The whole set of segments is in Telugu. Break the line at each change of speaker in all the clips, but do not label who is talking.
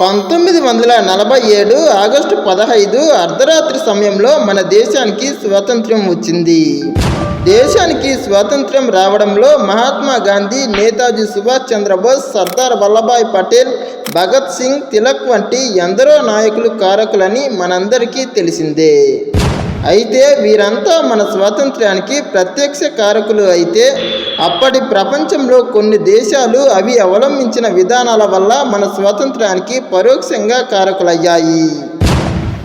పంతొమ్మిది వందల నలభై ఏడు ఆగస్టు పదహైదు అర్ధరాత్రి సమయంలో మన దేశానికి స్వాతంత్ర్యం వచ్చింది. దేశానికి స్వాతంత్ర్యం రావడంలో మహాత్మా గాంధీ నేతాజీ సుభాష్ చంద్రబోస్ సర్దార్ వల్లభాయ్ పటేల్ భగత్ సింగ్ తిలక్ వంటి ఎందరో నాయకులు కారకులని మనందరికీ తెలిసిందే. అయితే వీరంతా మన స్వాతంత్ర్యానికి ప్రత్యక్ష కారకులు అయితే అప్పటి ప్రపంచంలో కొన్ని దేశాలు అవి అవలంబించిన విధానాల వల్ల మన స్వాతంత్ర్యానికి పరోక్షంగా కారకులయ్యాయి.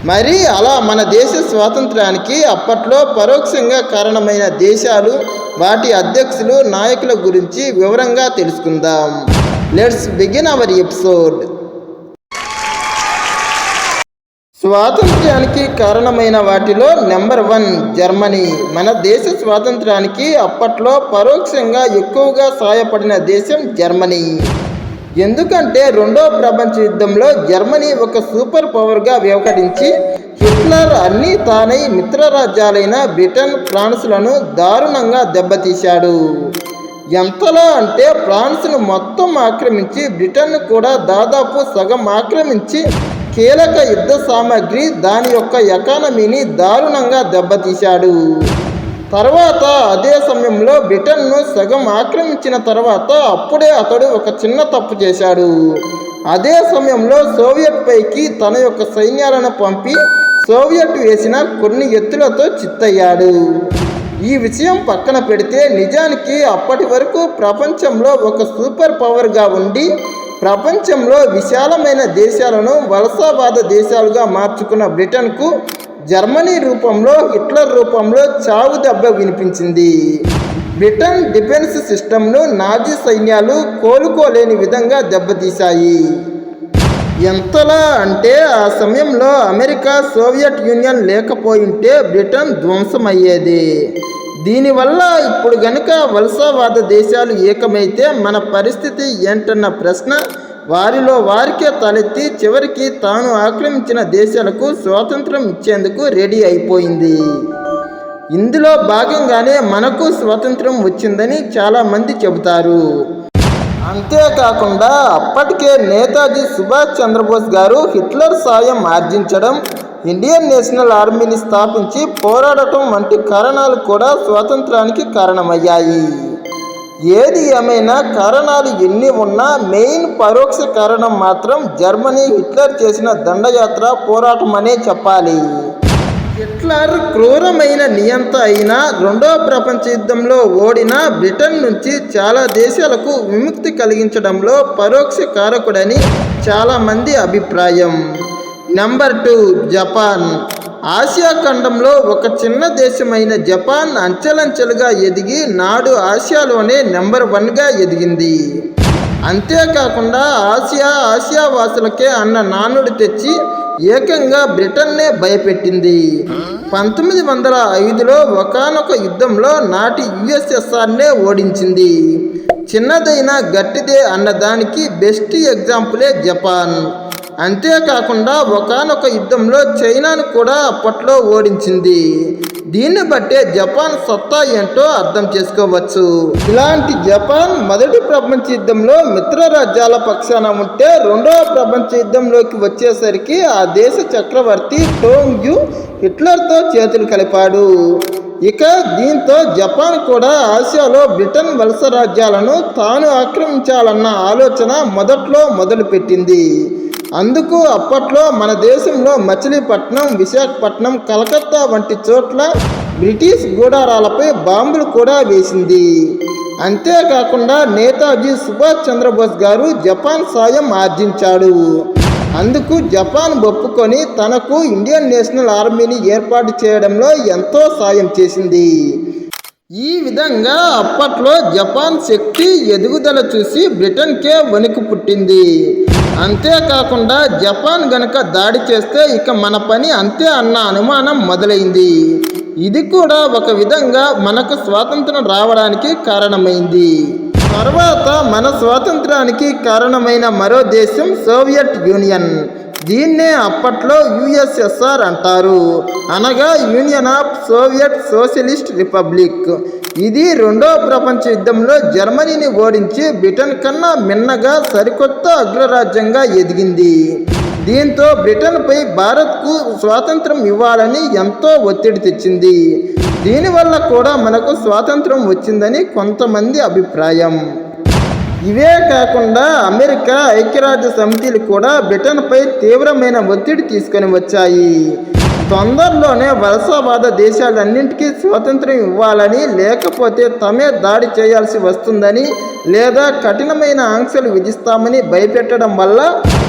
మరి అలా మన దేశ స్వాతంత్రానికి అప్పట్లో పరోక్షంగా కారణమైన దేశాలు వాటి అధ్యక్షులు నాయకుల గురించి వివరంగా తెలుసుకుందాం. Let's begin our episode. స్వాతంత్ర్యానికి కారణమైన వాటిలో నెంబర్ వన్ జర్మనీ. మన దేశ స్వాతంత్ర్యానికి అప్పట్లో పరోక్షంగా ఎక్కువగా సహాయపడిన దేశం జర్మనీ. ఎందుకంటే రెండో ప్రపంచ యుద్ధంలో జర్మనీ ఒక సూపర్ పవర్గా వ్యవహరించి హిట్లర్ అన్ని తానై మిత్రరాజ్యాలైన బ్రిటన్ ఫ్రాన్స్లను దారుణంగా దెబ్బతీశాడు. ఎంతలా అంటే ఫ్రాన్స్ను మొత్తం ఆక్రమించి బ్రిటన్ను కూడా దాదాపు సగం ఆక్రమించి కీలక యుద్ధ సామాగ్రి దాని యొక్క ఎకానమీని దారుణంగా దెబ్బతీశాడు. తర్వాత అదే సమయంలో బ్రిటన్ను సగం ఆక్రమించిన తర్వాత అప్పుడే అతడు ఒక చిన్న తప్పు చేశాడు. అదే సమయంలో సోవియట్ పైకి తన యొక్క సైన్యాలను పంపి సోవియట్ వేసిన కొన్ని ఎత్తులతో చిత్తయ్యాడు. ఈ విషయం పక్కన పెడితే నిజానికి అప్పటి వరకు ప్రపంచంలో ఒక సూపర్ పవర్గా ఉండి ప్రపంచంలో విశాలమైన దేశాలను వలసవాద దేశాలుగా మార్చుకున్న బ్రిటన్కు జర్మనీ రూపంలో హిట్లర్ రూపంలో చావు దెబ్బ వినిపించింది. బ్రిటన్ డిఫెన్స్ సిస్టమ్ను నాజీ సైన్యాలు కోలుకోలేని విధంగా దెబ్బతీశాయి. ఎంతలా అంటే ఆ సమయంలో అమెరికా సోవియట్ యూనియన్ లేకపోయింటే బ్రిటన్ ధ్వంసమయ్యేది. దీనివల్ల ఇప్పుడు గనుక వలసవాద దేశాలు ఏకమైతే మన పరిస్థితి ఏంటన్న ప్రశ్న వారిలో వారికే తలెత్తి చివరికి తాను ఆక్రమించిన దేశాలకు స్వాతంత్రం ఇచ్చేందుకు రెడీ అయిపోయింది. ఇందులో భాగంగానే మనకు స్వాతంత్రం వచ్చిందని చాలామంది చెబుతారు. అంతేకాకుండా అప్పటికే నేతాజీ సుభాష్ చంద్రబోస్ గారు హిట్లర్ సాయం ఆర్జించడం ఇండియన్ నేషనల్ ఆర్మీని స్థాపించి పోరాడటం వంటి కారణాలు కూడా స్వాతంత్రానికి కారణమయ్యాయి. ఏది ఏమైనా కారణాలు ఎన్ని ఉన్నా మెయిన్ పరోక్ష కారణం మాత్రం జర్మనీ హిట్లర్ చేసిన దండయాత్ర పోరాటం అనే చెప్పాలి. హిట్లర్ క్రూరమైన నియంత అయిన రెండో ప్రపంచ యుద్ధంలో ఓడిన బ్రిటన్ నుంచి చాలా దేశాలకు విముక్తి కలిగించడంలో పరోక్ష కారకుడని చాలామంది అభిప్రాయం. నెంబర్ టూ జపాన్ ఆసియా ఖండంలో ఒక చిన్న దేశమైన జపాన్ అంచెలంచెలుగా ఎదిగి నాడు ఆసియాలోనే నెంబర్ వన్గా ఎదిగింది. అంతేకాకుండా ఆసియా ఆసియా వాసులకే అన్న నానుడు తెచ్చి ఏకంగా బ్రిటన్నే భయపెట్టింది. పంతొమ్మిది వందల ఐదులో ఒకనొక యుద్ధంలో నాటి యుఎస్ఎస్ఆర్నే ఓడించింది. చిన్నదైన గట్టిదే అన్న దానికి బెస్ట్ ఎగ్జాంపులే జపాన్. అంతేకాకుండా ఒకనొక యుద్ధంలో చైనాను కూడా అప్పట్లో ఓడించింది. దీన్ని బట్టే జపాన్ సత్తా ఏంటో అర్థం చేసుకోవచ్చు. ఇలాంటి జపాన్ మొదటి ప్రపంచ యుద్ధంలో మిత్ర రాజ్యాల పక్షాన ఉంటే రెండవ ప్రపంచ యుద్ధంలోకి వచ్చేసరికి ఆ దేశ చక్రవర్తి టోంగ్యు హిట్లర్తో చేతులు కలిపాడు. ఇక దీంతో జపాన్ కూడా ఆసియాలో బ్రిటన్ వలస రాజ్యాలను తాను ఆక్రమించాలన్న ఆలోచన మొదట్లో మొదలుపెట్టింది. అందుకు అప్పట్లో మన దేశంలో మచిలీపట్నం విశాఖపట్నం కలకత్తా వంటి చోట్ల బ్రిటిష్ గూడారాలపై బాంబులు కూడా వేసింది. అంతేకాకుండా నేతాజీ సుభాష్ చంద్రబోస్ గారు జపాన్ సాయం ఆర్జించాడు. అందుకు జపాన్ ఒప్పుకొని తనకు ఇండియన్ నేషనల్ ఆర్మీని ఏర్పాటు చేయడంలో ఎంతో సాయం చేసింది. ఈ విధంగా అప్పట్లో జపాన్ శక్తి ఎదుగుదల చూసి బ్రిటన్కే వణుకు పుట్టింది. అంతేకాకుండా జపాన్ గనుక దాడి చేస్తే ఇక మన పని అంతే అన్న అనుమానం మొదలైంది. ఇది కూడా ఒక విధంగా మనకు స్వాతంత్రం రావడానికి కారణమైంది. తర్వాత మన స్వాతంత్రానికి కారణమైన మరో దేశం సోవియట్ యూనియన్. దీన్నే అప్పట్లో యుఎస్ఎస్ఆర్ అంటారు. అనగా Union of Soviet Socialist Republic. ఇది రెండో ప్రపంచ యుద్ధంలో జర్మనీని ఓడించి బ్రిటన్ కన్నా మిన్నగా సరికొత్త అగ్రరాజ్యంగా ఎదిగింది. దీంతో బ్రిటన్పై భారత్కు స్వాతంత్రం ఇవ్వాలని ఎంతో ఒత్తిడి తెచ్చింది. దీనివల్ల కూడా మనకు స్వాతంత్రం వచ్చిందని కొంతమంది అభిప్రాయం. ఇవే కాకుండా అమెరికా ఐక్యరాజ్య సమితిలు కూడా బ్రిటన్పై తీవ్రమైన ఒత్తిడి తీసుకొని వచ్చాయి. తొందరలోనే వలసవాద దేశాలన్నింటికీ స్వాతంత్రం ఇవ్వాలని లేకపోతే తమే దాడి చేయాల్సి వస్తుందని లేదా కఠినమైన ఆంక్షలు విధిస్తామని భయపెట్టడం వల్ల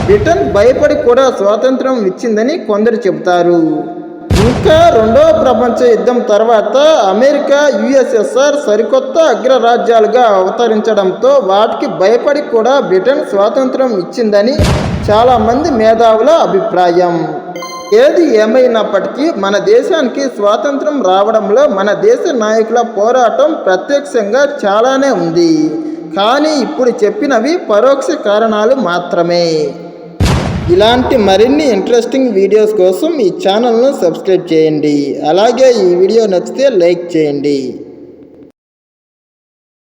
బ్రిటన్ భయపడి కూడా స్వాతంత్రం ఇచ్చిందని కొందరు చెబుతారు. ఇంకా రెండవ ప్రపంచ యుద్ధం తర్వాత అమెరికా యుఎస్ఎస్ఆర్ సరికొత్త అగ్రరాజ్యాలుగా అవతరించడంతో వాటికి భయపడి కూడా బ్రిటన్ స్వాతంత్రం ఇచ్చిందని చాలామంది మేధావుల అభిప్రాయం. ఏది ఏమైనప్పటికీ మన దేశానికి స్వాతంత్రం రావడంలో మన దేశ నాయకుల పోరాటం ప్రత్యక్షంగా చాలానే ఉంది. కానీ ఇప్పుడు చెప్పినవి పరోక్ష కారణాలు మాత్రమే. ఇలాంటి మరిన్ని ఇంట్రెస్టింగ్ వీడియోస్ కోసం ఈ ఛానల్ను సబ్స్క్రైబ్ చేయండి. అలాగే ఈ వీడియో నచ్చితే లైక్ చేయండి.